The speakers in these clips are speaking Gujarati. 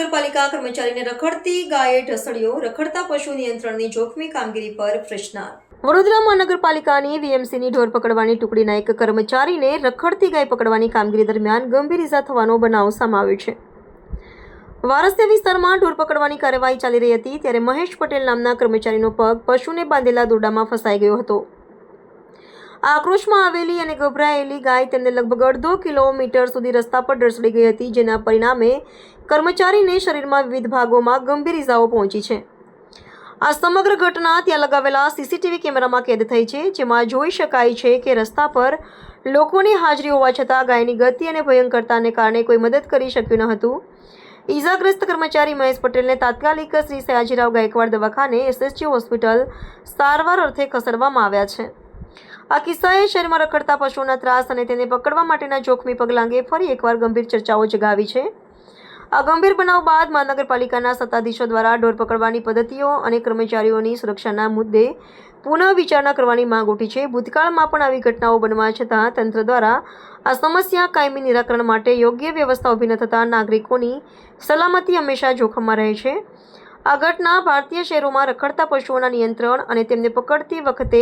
નગરપાલિકા કર્મચારીને રખડતી ગાયે ઢસડ્યો રખડતા પશુ નિયંત્રણની જોખમી કામગીરી પર પ્રશ્નાર્થ. વડોદરા મહાનગરપાલિકાની વીએમસીની ઢોર પકડવાની ટુકડીના એક કર્મચારીને રખડતી ગાય પકડવાની કામગીરી દરમિયાન ગંભીર ઇજા થવાનો બનાવ સામે આવ્યો છે. વારસ્ય વિસ્તારમાં ઢોર પકડવાની કાર્યવાહી ચાલી રહી હતી, ત્યારે મહેશ પટેલ નામના કર્મચારીનો પગ પશુને બાંધેલા દોરડામાં ફસાઈ ગયો હતો. આક્રોશમાં આવેલી અને ગભરાયેલી ગાય તેમને લગભગ અડધો કિલોમીટર સુધી રસ્તા પર ઢસડી ગઈ હતી, જેના પરિણામે કર્મચારીને શરીરમાં વિવિધ ભાગોમાં ગંભીર ઇજાઓ પહોંચી છે. આ સમગ્ર ઘટના ત્યાં લગાવેલા સીસીટીવી કેમેરામાં કેદ થઈ છે, જેમાં જોઈ શકાય છે કે રસ્તા પર લોકોની હાજરી હોવા છતાં ગાયની ગતિ અને ભયંકરતાને કારણે કોઈ મદદ કરી શક્યું ન હતું. ઈજાગ્રસ્ત કર્મચારી મહેશ પટેલને તાત્કાલિક શ્રી સયાજીરાવ ગાયકવાડ દવાખાને એસએસજી હોસ્પિટલ સારવાર અર્થે ખસેડવામાં આવ્યા છે. આ કિસ્સાએ શહેરમાં રખડતા પશુઓના ત્રાસ અને તેને પકડવા માટેના જોખમી પગલાં અંગે ફરી એકવાર ગંભીર ચર્ચાઓ જગાવી છે. આ ગંભીર બનાવ બાદ મહાનગરપાલિકાના સત્તાધીશો દ્વારા ઢોર પકડવાની પદ્ધતિઓ અને કર્મચારીઓની સુરક્ષાના મુદ્દે પુનઃ વિચારણા કરવાની માંગ ઉઠી છે. ભૂતકાળમાં પણ આવી ઘટનાઓ બનવા છતાં તંત્ર દ્વારા આ સમસ્યા કાયમી નિરાકરણ માટે યોગ્ય વ્યવસ્થા ઊભી ન થતાં નાગરિકોની સલામતી હંમેશા જોખમમાં રહે છે. આ ઘટના ભારતીય શહેરોમાં રખડતા પશુઓના નિયંત્રણ અને તેમને પકડતી વખતે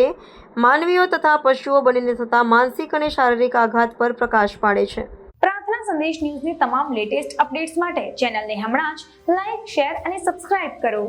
માનવીઓ તથા પશુઓ બનીને થતા માનસિક અને શારીરિક આઘાત પર પ્રકાશ પાડે છે. પ્રાર્થના સંદેશ ન્યૂઝની તમામ લેટેસ્ટ અપડેટ્સ માટે ચેનલને હમણાં જ લાઈક શેર અને સબસ્ક્રાઇબ કરો.